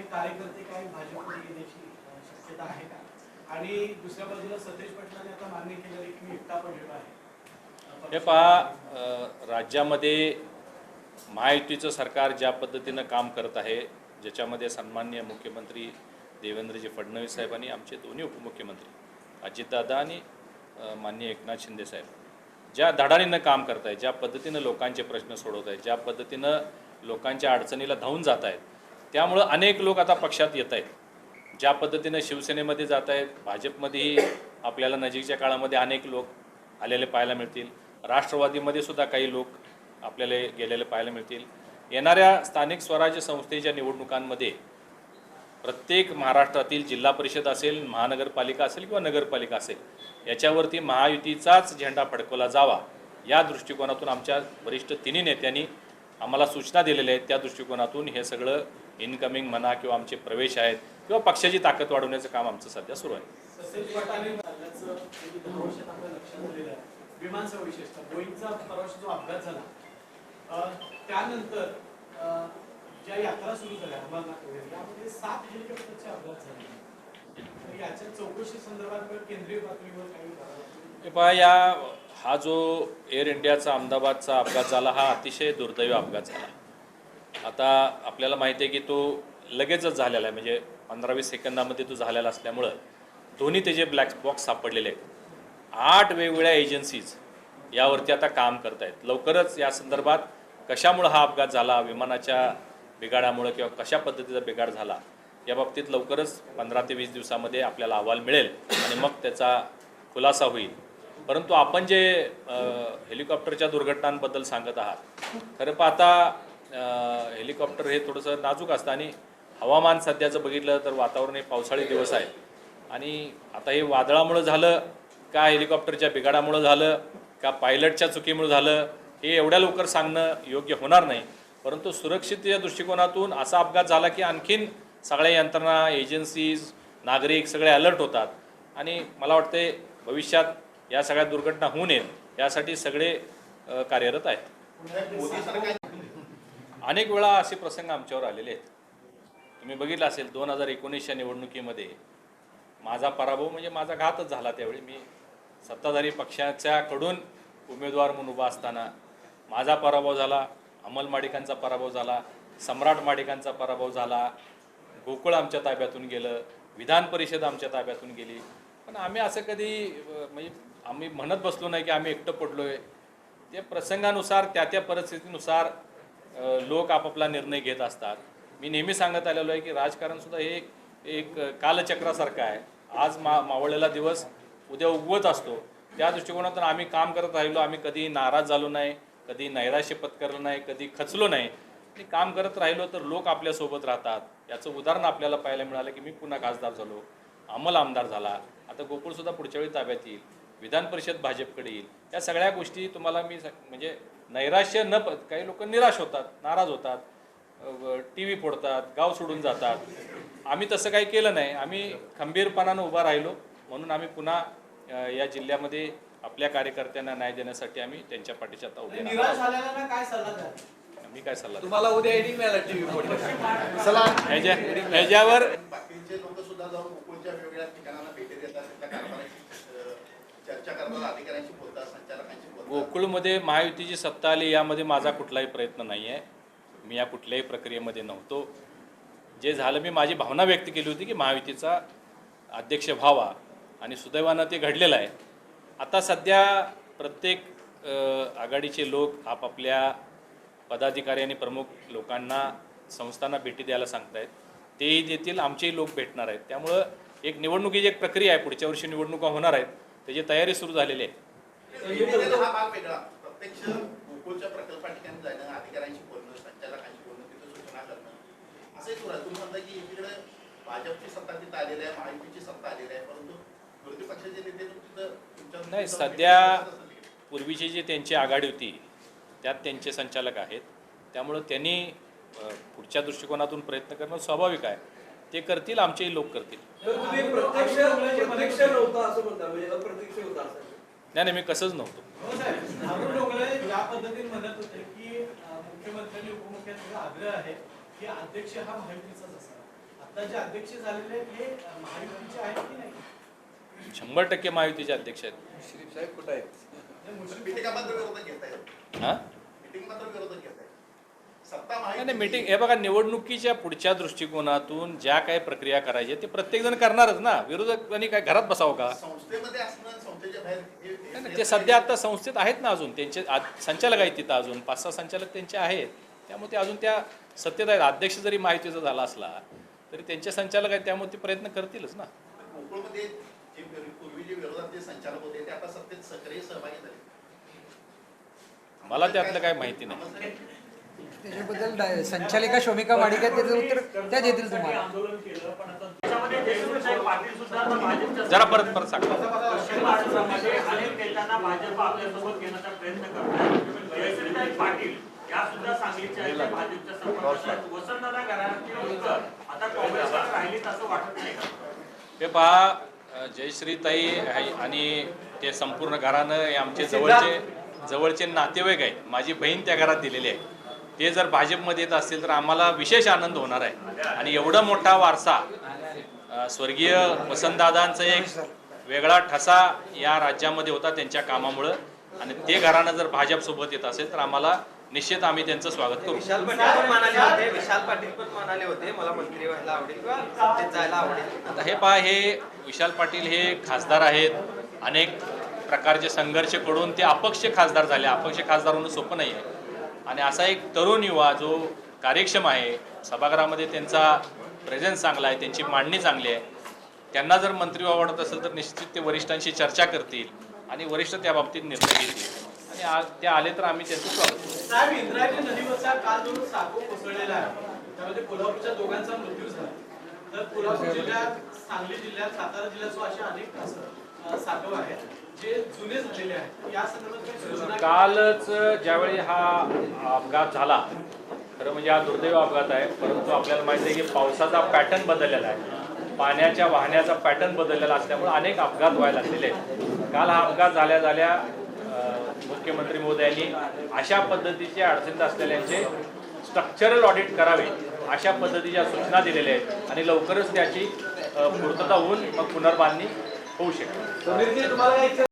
आणि कार्यकर्ते काही भाजपमध्ये येण्याची शक्यता आहे का? आणि दुसऱ्या बाजूला सतेज पाटलांनी आता मान्य केलेलं की मी एकटा पडलेलो आहे. हे पहा राज्यामध्ये महायुतीचं सरकार ज्या पद्धतीनं काम करत आहे ज्याच्यामध्ये सन्माननीय मुख्यमंत्री देवेंद्रजी फडणवीस साहेब आणि आमचे दोन्ही उपमुख्यमंत्री अजितदादा आणि माननीय एकनाथ शिंदे साहेब ज्या धडाडीनं काम करत आहेत ज्या पद्धतीनं लोकांचे प्रश्न सोडवत आहेत ज्या पद्धतीनं लोकांच्या अडचणीला धावून जात आहेत त्यामुळं अनेक लोक आता पक्षात येत आहेत. ज्या पद्धतीनं शिवसेनेमध्ये जात आहेत भाजपमध्येही आपल्याला नजीकच्या काळामध्ये अनेक लोक आलेले पाहायला मिळतील. राष्ट्रवादीमध्ये सुद्धा काही लोक आपल्याला गेलेले पाहायला मिळतील. येणाऱ्या स्थानिक स्वराज्य संस्थेच्या निवडणुकांमध्ये प्रत्येक महाराष्ट्रातील जिल्हा परिषद असेल महानगरपालिका असेल किंवा नगरपालिका असेल याच्यावरती महायुतीचाच झेंडा फडकवला जावा या दृष्टिकोनातून आमच्या वरिष्ठ तिन्ही नेत्यांनी आम्हाला सूचना दिलेल्या आहेत त्या दृष्टिकोनातून हे सगळं इनकमिंग म्हणा किंवा आमचे प्रवेश आहेत किंवा पक्षाची ताकद वाढवण्याचं काम आमचं सध्या सुरू आहे. त्यानंतर ज्या यात्रा सुरू झाल्या अमरनाथ वगैरे यामध्ये सात हेलिकॉप्टरचे अपघात झाले. याच्या चौकशी संदर्भात केंद्रीय पातळीवर काही पहा या हा जो एअर इंडियाचा अहमदाबादचा अपघात झाला हा अतिशय दुर्दैवी अपघात झाला. आता आपल्याला माहिती आहे की तो लगेचच झालेला आहे म्हणजे पंधरा वीस सेकंदामध्ये तो झालेला असल्यामुळं दोन्ही त्याचे ब्लॅक बॉक्स सापडलेले आहेत आठ वेगवेगळ्या एजन्सीज यावरती आता काम करत आहेत लवकरच या संदर्भात कशामुळं हा अपघात झाला विमानाच्या बिघाडामुळं किंवा कशा पद्धतीचा बिघाड झाला या बाबतीत लवकरच पंधरा ते वीस दिवसामध्ये आपल्याला अहवाल मिळेल आणि मग त्याचा खुलासा होईल. परंतु आपण जे हेलिकॉप्टरच्या दुर्घटनांबद्दल सांगत आहात खरं पाहता हेलिकॉप्टर हे थोडंसं नाजूक असतं आणि हवामान सध्याचं बघितलं तर वातावरण हे पावसाळी दिवस आहे. आणि आता हे वादळामुळं झालं का हेलिकॉप्टरच्या बिघाडामुळं झालं का पायलटच्या चुकीमुळं झालं हे एवढ्या लवकर सांगणं योग्य होणार नाही. परंतु सुरक्षिततेच्या दृष्टिकोनातून असा अपघात झाला की आणखीन सगळ्या यंत्रणा एजन्सीज नागरिक सगळे अलर्ट होतात. आणि मला वाटते भविष्यात या सगळ्या दुर्घटना होऊ नयेत यासाठी सगळे कार्यरत आहेत. अनेक वेळा असे प्रसंग आमच्यावर आलेले आहेत. तुम्ही बघितलं असेल दोन हजार एकोणीसच्या निवडणुकीमध्ये माझा पराभव म्हणजे माझा घातच झाला त्यावेळी. मी सत्ताधारी पक्षाच्याकडून उमेदवार म्हणून उभा असताना माझा पराभव झाला अमल माडिकांचा पराभव झाला सम्राट माडिकांचा पराभव झाला. गोकुळ आमच्या ताब्यातून गेलं विधान परिषद आमच्या ताब्यातून गेली. पण आम्ही असं कधी म्हणजे आम्ही म्हणत बसलो नाही की आम्ही एकटं पडलो आहे ते प्रसंगानुसार त्या त्या परिस्थितीनुसार लोक आपापला निर्णय घेत असतात. मी नेहमी सांगत आलेलो आहे की राजकारणसुद्धा हे एक एक कालचक्रासारखं आहे. आज मा मावळलेला दिवस उद्या उगवत असतो. त्या दृष्टिकोनातून आम्ही काम करत राहिलो आम्ही कधी नाराज झालो नाही कधी नैराश्य पत्करलं नाही कधी खचलो नाही. आणि काम करत राहिलो तर लोक आपल्यासोबत राहतात. याचं उदाहरण आपल्याला पाहायला मिळालं की मी पुन्हा खासदार झालो. अमल आमदार झाला. आता गोकुळसुद्धा पुढच्या वेळी ताब्यात येईल. विधान परिषद भाजपकडे येईल. या सगळ्या गोष्टी तुम्हाला मी स- म्हणजे नैराश्य न प काही लोक निराश होतात नाराज होतात. टी व्ही फोडतात गाव सोडून जातात. आम्ही तसं काही केलं नाही. आम्ही खंबीरपणानं उभा राहिलो. म्हणून आम्ही पुन्हा या जिल्ह्यामध्ये आपल्या कार्यकर्त्यांना न्याय देण्यासाठी आम्ही त्यांच्या पाठीच्या. मी काय सल्ला? तुम्हाला उद्या एडिंग मिळाला टीव्ही चला. ह्याच्या ह्याच्यावर बाकीचे लोक सुद्धा जाऊन गोकुळच्या वेगवेगळ्या ठिकाणांना भेटी देतात. त्या कारभाराची अ, चर्चा अधिकाऱ्यांशी संचालकांशी गोकुळमध्ये महायुतीची सत्ता आली यामध्ये माझा कुठलाही प्रयत्न नाही आहे मी या कुठल्याही प्रक्रियेमध्ये नव्हतो. जे झालं मी माझी भावना व्यक्त केली होती की महायुतीचा अध्यक्ष व्हावा आणि सुदैवानं ते घडलेलं आहे. आता सध्या प्रत्येक आघाडीचे लोक आपापल्या पदाधिकारी आणि प्रमुख लोकांना संस्थांना भेटी द्यायला सांगतायत. तेही देतील आमचेही लोक भेटणार आहेत. त्यामुळं एक निवडणुकीची एक प्रक्रिया आहे. पुढच्या वर्षी निवडणुका होणार आहेत. त्याची तयारी सुरू झालेली आहे. हा नाही सध्या. पूर्वीची जी त्यांची आघाडी होती त्यात त्यांचे संचालक आहेत. त्यामुळं त्यांनी पुढच्या दृष्टिकोनातून प्रयत्न करणं स्वाभाविक आहे. ते करतील आमचेही लोक करतील. तर तुम्ही प्रत्यक्ष प्रत्यक्ष नव्हता असं म्हणता म्हणजे अप्रत्यक्ष होता असं. नाही नाही मी कसंच नव्हतो. हो साहेब अरुण डोंगरे ज्या पद्धतीने म्हणत होते की अं, मुख्यमंत्र्यांनी उपमुख्यमंत्र्यांचा आग्रह आहे की अध्यक्ष महायुतीचाच असावा. आता जे अध्यक्ष झालेले आहेत अं, महायुतीचे आहेत की नाही? शंभर टक्के महायुतीचे अध्यक्ष आहेत. श्रीफ साहेब कुठे आहेत? हे? नाही नाही मीटिंग हे बघा निवडणुकीच्या पुढच्या दृष्टिकोनातून ज्या काही प्रक्रिया करायच्या ते प्रत्येकजण करणारच ना. विरोधकांनी काय घरात बसावं का? नाही, ते सध्या आता संस्थेत आहेत ना अजून. त्यांचे संचालक आहेत तिथं अजून. पाच सहा संचालक त्यांचे आहेत. त्यामुळे ते अजून त्या सत्तेत आहेत. अध्यक्ष जरी माहितीचा झाला असला तरी त्यांचे संचालक आहेत त्यामुळे ते प्रयत्न करतीलच ना. मला त्यातलं काय माहिती नाही. त्याच्याबद्दल संचालिका शोभिका माडिका त्याचं उत्तर त्या देतील तुम्हाला. आंदोलन केलं पण आता त्याच्यामध्ये देशमुख साहेब पाटील सुद्धा आता भाजपच्या जरा परत परत सांगा पाटील या सुद्धा सांगलीच्या भाजपच्या संपर्कात. वसंतदादा लोक आता राहिलीत असं वाटत नाही हे पहा जयश्रीताई आणि ते संपूर्ण घरानं हे आमचे जवळचे जवळचे नातेवाईक आहेत. माझी बहीण त्या घरात दिलेली आहे. ते जर भाजपमध्ये येत असतील तर आम्हाला विशेष आनंद होणार आहे. आणि एवढा मोठा वारसा स्वर्गीय वसंतदादांचा एक वेगळा ठसा या राज्यामध्ये होता त्यांच्या कामामुळं. आणि ते घरानं जर भाजपसोबत येत असेल तर आम्हाला निश्चित आम्ही त्यांचं स्वागत करू. विशाल पाटील विशाल पाटील पण म्हणाले होते मला मंत्री व्हायला आवडेल जायला आवडेल. आता हे पहा हे विशाल पाटील हे खासदार आहेत. अनेक प्रकारचे संघर्षकडून ते अपक्ष खासदार झाले. अपक्ष खासदार होणं सोपं नाही आहे आणि असा एक तरुण युवा जो कार्यक्षम आहे सभागृहामध्ये त्यांचा प्रेझेन्स चांगला आहे त्यांची मांडणी चांगली आहे त्यांना जर मंत्री आवडत असेल तर निश्चित ते वरिष्ठांशी चर्चा करतील आणि वरिष्ठ त्या बाबतीत निर्णय घेतील. आणि आ- ते आले तर आम्ही त्यांचं स्वागत साहेब इंद्रायणी नदीवरचा काल जो साको कोसळलेला आहे त्यामध्ये कोल्हापूरच्या दोघांचा मृत्यू झाला. तर कोल्हापूर जिल्ह्यात सांगली जिल्ह्यात सातारा जिल्ह्यात असे अनेक असं, साठव आहेत कालच ज्यावेळी हा अपघात झाला खरं म्हणजे हा दुर्दैव अपघात आहे परंतु आपल्याला माहिती आहे की पावसाचा पॅटर्न बदललेला आहे. पाण्याच्या वाहण्याचा पॅटर्न बदललेला असल्यामुळे अनेक अपघात व्हायला लागलेले आहेत. काल हा अपघात झाल्या झाल्या मुख्यमंत्री मोदयांनी अशा पद्धतीचे अडचणीत असलेल्यांचे स्ट्रक्चरल ऑडिट करावे अशा पद्धतीच्या सूचना दिलेल्या आहेत. आणि लवकरच त्याची पूर्तता होऊन मग पुनर्बांधणी होऊ शकेल समीरजी तुम्हाला काही